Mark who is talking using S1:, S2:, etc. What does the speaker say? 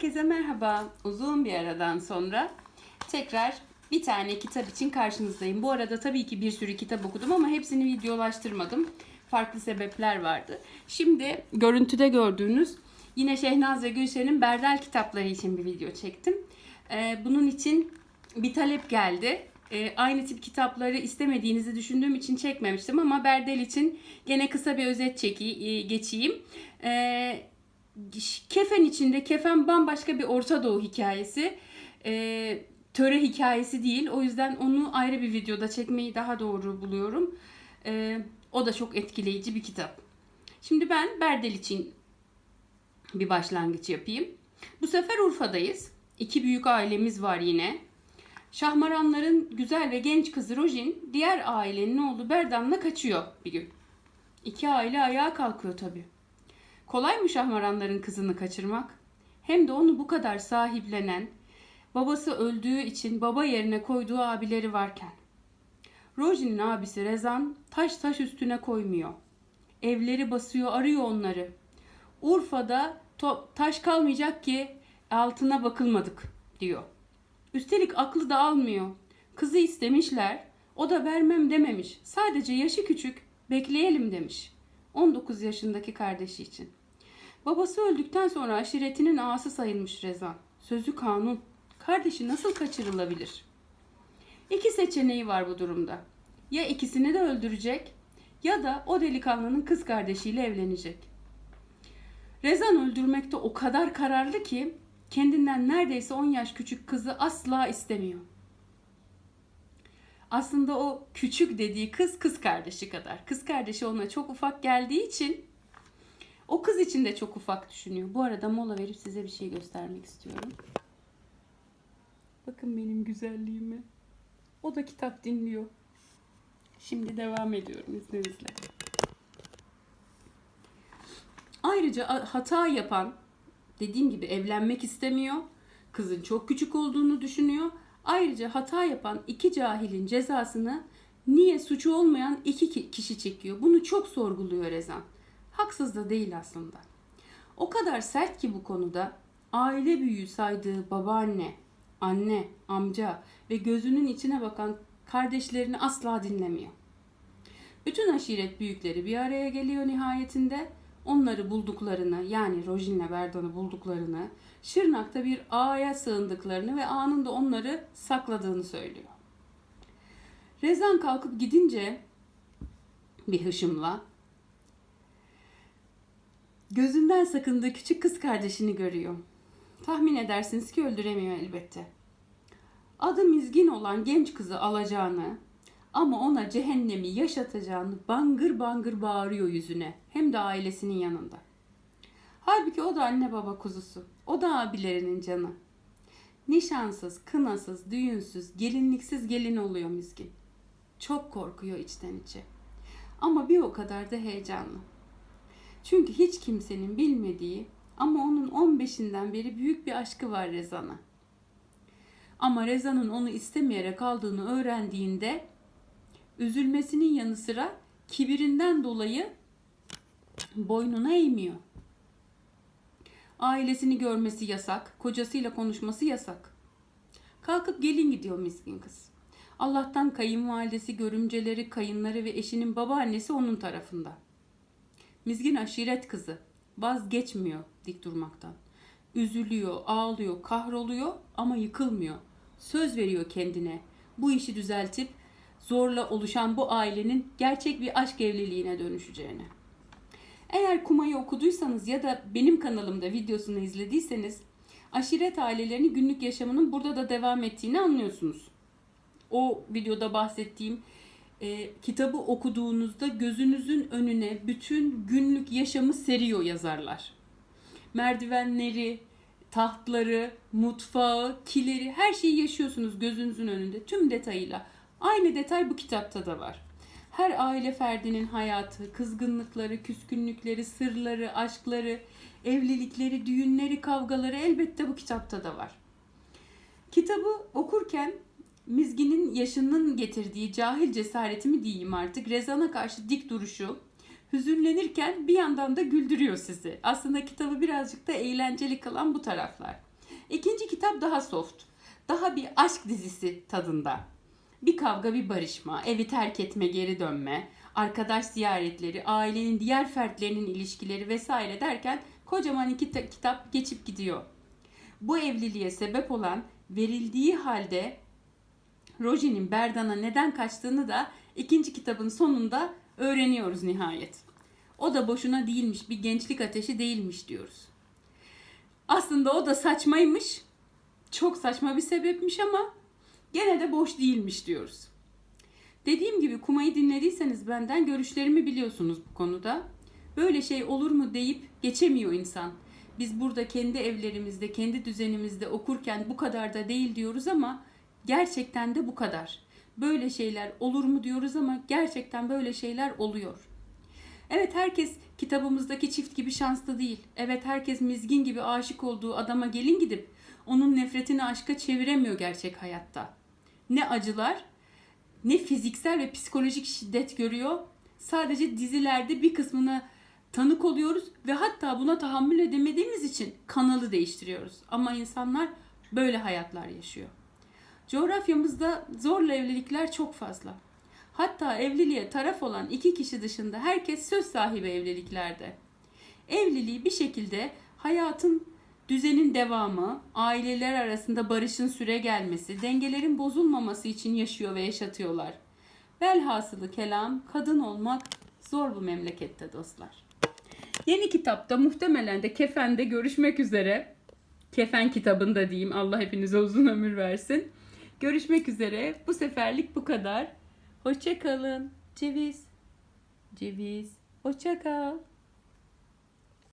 S1: Herkese merhaba. Uzun bir aradan sonra tekrar bir tane kitap için karşınızdayım. Bu arada tabii ki bir sürü kitap okudum ama hepsini videolaştırmadım. Farklı sebepler vardı. Şimdi görüntüde gördüğünüz yine Şehnaz ve Gülşen'in Berdel kitapları için bir video çektim. Ee, bunun için bir talep geldi. Ee, aynı tip kitapları istemediğinizi düşündüğüm için çekmemiştim ama Berdel için gene kısa bir özet çeki, e, geçeyim. Kefen içinde Kefen bambaşka bir Orta Doğu hikayesi. Ee, töre hikayesi değil. O yüzden onu ayrı bir videoda çekmeyi daha doğru buluyorum. Ee, o da çok etkileyici bir kitap. Şimdi ben Berdel için bir başlangıç yapayım. Bu sefer Urfa'dayız. İki büyük ailemiz var yine. Şahmaranların güzel ve genç kızı Rojin diğer ailenin oğlu Berdan'la kaçıyor bir gün. İki aile ayağa kalkıyor tabii. Kolay mı Şahmaranların kızını kaçırmak? Hem de onu bu kadar sahiplenen, babası öldüğü için baba yerine koyduğu abileri varken. Rojin'in abisi Rezan taş taş üstüne koymuyor. Evleri basıyor, arıyor onları. Urfa'da taş kalmayacak ki altına bakılmadık diyor. Üstelik aklı da almıyor. Kızı istemişler, o da vermem dememiş. Sadece yaşı küçük, bekleyelim demiş. 19 yaşındaki kardeşi için. Babası öldükten sonra aşiretinin ağası sayılmış Rezan. Sözü kanun. Kardeşi nasıl kaçırılabilir? İki seçeneği var bu durumda. Ya ikisini de öldürecek ya da o delikanlının kız kardeşiyle evlenecek. Rezan öldürmekte o kadar kararlı ki kendinden neredeyse 10 yaş küçük kızı asla istemiyor. Aslında o küçük dediği kız kız kardeşi kadar. Kız kardeşi ona çok ufak geldiği için o kız için de çok ufak düşünüyor. Bu arada mola verip size bir şey göstermek istiyorum. Bakın benim güzelliğime. O da kitap dinliyor. Şimdi devam ediyorum izninizle. Ayrıca hata yapan, dediğim gibi evlenmek istemiyor. Kızın çok küçük olduğunu düşünüyor. Ayrıca hata yapan iki cahilin cezasını niye suçu olmayan iki ki- kişi çekiyor? Bunu çok sorguluyor Rezan. Haksız da değil aslında. O kadar sert ki bu konuda aile büyüğü saydığı babaanne, anne, amca ve gözünün içine bakan kardeşlerini asla dinlemiyor. Bütün aşiret büyükleri bir araya geliyor nihayetinde. Onları bulduklarını yani Rojin'le Berdan'ı bulduklarını, Şırnak'ta bir ağaya sığındıklarını ve ağanın da onları sakladığını söylüyor. Rezan kalkıp gidince bir hışımla gözünden sakındığı küçük kız kardeşini görüyor. Tahmin edersiniz ki öldüremiyor elbette. Adı Mizgin olan genç kızı alacağını ama ona cehennemi yaşatacağını bangır bangır bağırıyor yüzüne. Hem de ailesinin yanında. Halbuki o da anne baba kuzusu. O da abilerinin canı. Nişansız, kınasız, düğünsüz, gelinliksiz gelin oluyor Mizgin. Çok korkuyor içten içe. Ama bir o kadar da heyecanlı. Çünkü hiç kimsenin bilmediği ama onun 15'inden beri büyük bir aşkı var Rezan'a. Ama Rezan'ın onu istemeyerek aldığını öğrendiğinde üzülmesinin yanı sıra kibirinden dolayı boynuna eğmiyor. Ailesini görmesi yasak, kocasıyla konuşması yasak. Kalkıp gelin gidiyor miskin kız. Allah'tan kayınvalidesi, görümceleri, kayınları ve eşinin babaannesi onun tarafında. Mizgin aşiret kızı. Vazgeçmiyor dik durmaktan. Üzülüyor, ağlıyor, kahroluyor ama yıkılmıyor. Söz veriyor kendine. Bu işi düzeltip zorla oluşan bu ailenin gerçek bir aşk evliliğine dönüşeceğine. Eğer Kumay'ı okuduysanız ya da benim kanalımda videosunu izlediyseniz aşiret ailelerinin günlük yaşamının burada da devam ettiğini anlıyorsunuz. O videoda bahsettiğim e, kitabı okuduğunuzda gözünüzün önüne bütün günlük yaşamı seriyor yazarlar. Merdivenleri, tahtları, mutfağı, kileri her şeyi yaşıyorsunuz gözünüzün önünde tüm detayıyla. Aynı detay bu kitapta da var. Her aile ferdinin hayatı, kızgınlıkları, küskünlükleri, sırları, aşkları, evlilikleri, düğünleri, kavgaları elbette bu kitapta da var. Kitabı okurken Mizgin'in yaşının getirdiği cahil cesaretimi diyeyim artık. Rezan'a karşı dik duruşu, hüzünlenirken bir yandan da güldürüyor sizi. Aslında kitabı birazcık da eğlenceli kılan bu taraflar. İkinci kitap daha soft. Daha bir aşk dizisi tadında. Bir kavga bir barışma, evi terk etme geri dönme, arkadaş ziyaretleri, ailenin diğer fertlerinin ilişkileri vesaire derken kocaman iki ta- kitap geçip gidiyor. Bu evliliğe sebep olan verildiği halde Roji'nin Berdan'a neden kaçtığını da ikinci kitabın sonunda öğreniyoruz nihayet. O da boşuna değilmiş, bir gençlik ateşi değilmiş diyoruz. Aslında o da saçmaymış. Çok saçma bir sebepmiş ama gene de boş değilmiş diyoruz. Dediğim gibi Kumay'ı dinlediyseniz benden görüşlerimi biliyorsunuz bu konuda. Böyle şey olur mu deyip geçemiyor insan. Biz burada kendi evlerimizde, kendi düzenimizde okurken bu kadar da değil diyoruz ama gerçekten de bu kadar. Böyle şeyler olur mu diyoruz ama gerçekten böyle şeyler oluyor. Evet herkes kitabımızdaki çift gibi şanslı değil. Evet herkes Mizgin gibi aşık olduğu adama gelin gidip onun nefretini aşka çeviremiyor gerçek hayatta. Ne acılar ne fiziksel ve psikolojik şiddet görüyor. Sadece dizilerde bir kısmına tanık oluyoruz ve hatta buna tahammül edemediğimiz için kanalı değiştiriyoruz. Ama insanlar böyle hayatlar yaşıyor. Coğrafyamızda zorla evlilikler çok fazla. Hatta evliliğe taraf olan iki kişi dışında herkes söz sahibi evliliklerde. Evliliği bir şekilde hayatın düzenin devamı, aileler arasında barışın süre gelmesi, dengelerin bozulmaması için yaşıyor ve yaşatıyorlar. Velhasılı kelam kadın olmak zor bu memlekette dostlar. Yeni kitapta muhtemelen de Kefen'de görüşmek üzere. Kefen kitabında diyeyim. Allah hepinize uzun ömür versin. Görüşmek üzere. Bu seferlik bu kadar. Hoşça kalın. Ceviz. Ceviz. Hoşça kal.